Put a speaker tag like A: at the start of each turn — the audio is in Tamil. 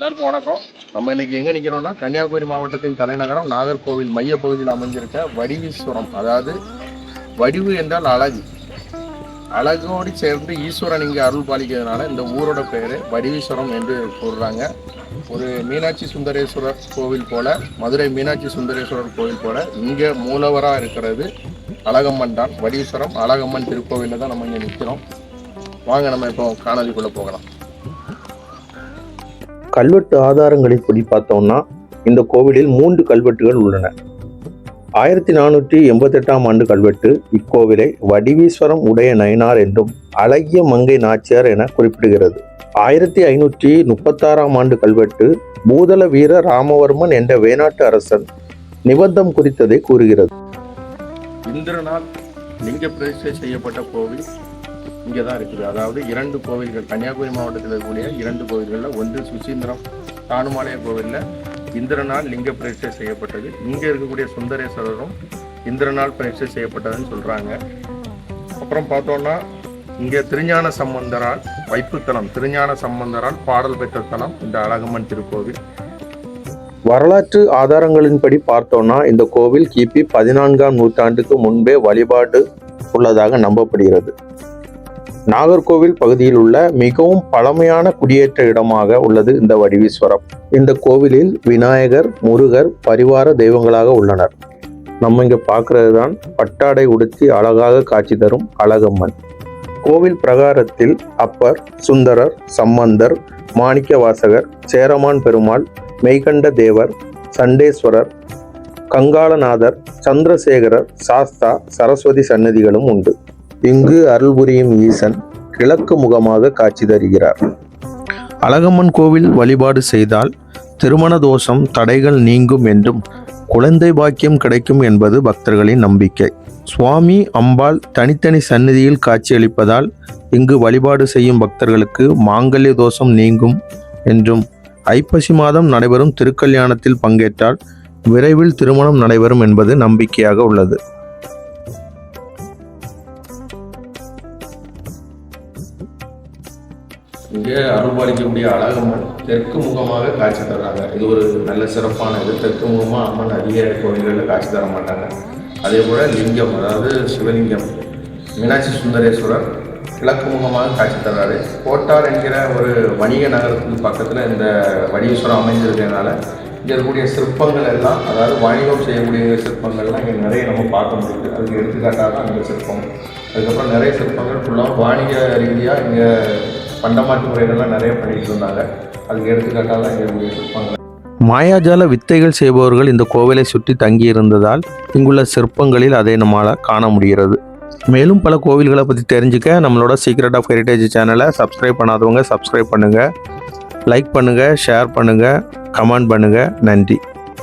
A: எல்லாருக்கும் வணக்கம். நம்ம இன்னைக்கு எங்க நிக்கிறோம்னா கன்னியாகுமரி மாவட்டத்தின் தலைநகரம் நாகர்கோவில் மைய பகுதியில் அமைஞ்சிருக்க வடிவீஸ்வரம் அதாவது வடிவு என்றால் அழகு. அழகோடு சேர்ந்து ஈஸ்வரன் இங்கே அருள் பாலிக்கிறதுனால இந்த ஊரோட பேரு வடிவீஸ்வரம் என்று கூறுறாங்க. ஒரு மீனாட்சி சுந்தரேஸ்வரர் கோவில் போல மதுரை மீனாட்சி சுந்தரேஸ்வரர் கோவில் போல இங்கே மூலவராக இருக்கிறது அழகம்மன் தான். வடீஸ்வரம் அழகம்மன் திருக்கோவிலில் தான் நம்ம இங்கே நிற்கிறோம் வாங்க நம்ம இப்போ காணொலிக்குள்ளே போகலாம்.
B: கல்வெட்டு ஆதாரங்களின்படி பார்த்தோம்னா இந்த கோவிலில் மூன்று கல்வெட்டுகள் உள்ளன. ஆயிரத்தி நானூற்றி எண்பத்தெட்டாம் ஆண்டு கல்வெட்டு இக்கோவிலை வடிவீஸ்வரம் உடைய நயனார் என்றும் அழகிய மங்கை நாச்சியார் என குறிப்பிடுகிறது. ஆயிரத்தி ஐநூற்றி முப்பத்தாறாம் ஆண்டு கல்வெட்டு பூதல வீர ராமவர்மன் என்ற வேணாட்டு அரசன் நிபந்தம் குறித்ததை கூறுகிறது.
A: இந்திரனால் லிங்க பிரதிஷ்டை செய்யப்பட்ட கோவில் இங்கே தான் இருக்குது. அதாவது இரண்டு கோவில்கள் கன்னியாகுமரி மாவட்டத்தில் இருக்கக்கூடிய இரண்டு கோவில்களில் ஒன்று சுசீந்திரம் தானுமாலய கோவிலில் இந்திரனால் லிங்க பிரதிஷ்டை செய்யப்பட்டது. இங்கே இருக்கக்கூடிய சுந்தரேஸ்வரரும் இந்திரனால் பிரதிஷ்டை செய்யப்பட்டதுன்னு சொல்கிறாங்க அப்புறம் பார்த்தோன்னா இங்கே திருஞான சம்பந்தரால் வைப்புத்தலம் திருஞான சம்பந்தரால் பாடல் பெற்ற தலம் இந்த அழகம்மன் திருக்கோவில்.
B: வரலாற்று ஆதாரங்களின்படி பார்த்தோம்னா இந்த கோவில் கிபி பதினான்காம் நூற்றாண்டுக்கு முன்பே வழிபாடு உள்ளதாக நம்பப்படுகிறது. நாகர்கோவில் பகுதியில் உள்ள மிகவும் பழமையான குடியேற்ற இடமாக உள்ளது இந்த வடிவீஸ்வரம். இந்த கோவிலில் விநாயகர் முருகர் பரிவார தெய்வங்களாக உள்ளனர். நம்ம இங்க பார்க்கறது தான் பட்டாடை உடுத்தி அழகாக காட்சி தரும் அழகம்மன். கோவில் பிரகாரத்தில் அப்பர் சுந்தரர் சம்பந்தர் மாணிக்க வாசகர் சேரமான் பெருமாள் மெய்கண்ட தேவர் சண்டேஸ்வரர் கங்காளநாதர் சந்திரசேகரர் சாஸ்தா சரஸ்வதி சன்னதிகளும் உண்டு. இங்கு அருள் புரியும் ஈசன் கிழக்கு முகமாக காட்சி தருகிறார். அழகம்மன் கோவில் வழிபாடு செய்தால் திருமண தோஷம் தடைகள் நீங்கும் என்றும் குழந்தை பாக்கியம் கிடைக்கும் என்பது பக்தர்களின் நம்பிக்கை. சுவாமி அம்பாள் தனித்தனி சந்நிதியில் காட்சியளிப்பதால் இங்கு வழிபாடு செய்யும் பக்தர்களுக்கு மாங்கல்ய தோஷம் நீங்கும் என்றும் ஐப்பசி மாதம் நடைபெறும் திருக்கல்யாணத்தில் பங்கேற்றால் விரைவில் திருமணம் நடைபெறும் என்பது நம்பிக்கையாக உள்ளது.
A: இங்கே அருள்பாலிக்கக்கூடிய அழகம்மன் தெற்கு முகமாக காட்சி தர்றாங்க. இது ஒரு நல்ல சிறப்பான இது. தெற்கு முகமாக அம்மன் அதிக கோவில்களில் காட்சி தர மாட்டாங்க. அதே போல் லிங்கம் அதாவது சிவலிங்கம் மீனாட்சி சுந்தரேஸ்வரர் கிழக்கு முகமாக காட்சி தர்றாரு. கோட்டார் என்கிற ஒரு வணிக நகரத்துக்கு பக்கத்தில் இந்த வடீஸ்வரம் அமைஞ்சிருக்கிறதுனால இங்கே இருக்கக்கூடிய சிற்பங்கள் எல்லாம் அதாவது வணிகம் செய்யக்கூடிய சிற்பங்கள்லாம் இங்கே நிறைய நம்ம பார்க்க முடியுது. அதுக்கு எடுத்துக்காட்டாக தான் இந்த சிற்பம். அதுக்கப்புறம் நிறைய சிற்பங்கள் ஃபுல்லாக வாணிக ரீதியாக இங்கே பண்டமாற்று முறைகள்லாம் நிறைய பண்ணிட்டு இருந்தாங்க அதுக்கு எடுத்துக்காட்டாக தான் இங்கே
B: மாயாஜால வித்தைகள் செய்பவர்கள் இந்த கோவிலை சுற்றி தங்கியிருந்ததால் இங்குள்ள சிற்பங்களில் அதை நம்மளால் காண முடிகிறது. மேலும் பல கோவில்களை பற்றி தெரிஞ்சுக்க நம்மளோட சீக்ரெட் ஆஃப் ஹெரிட்டேஜ் சேனலை சப்ஸ்கிரைப் பண்ணாதவங்க சப்ஸ்கிரைப் பண்ணுங்கள் லைக் பண்ணுங்கள் ஷேர் பண்ணுங்கள் கமெண்ட் பண்ணுங்கள் நன்றி.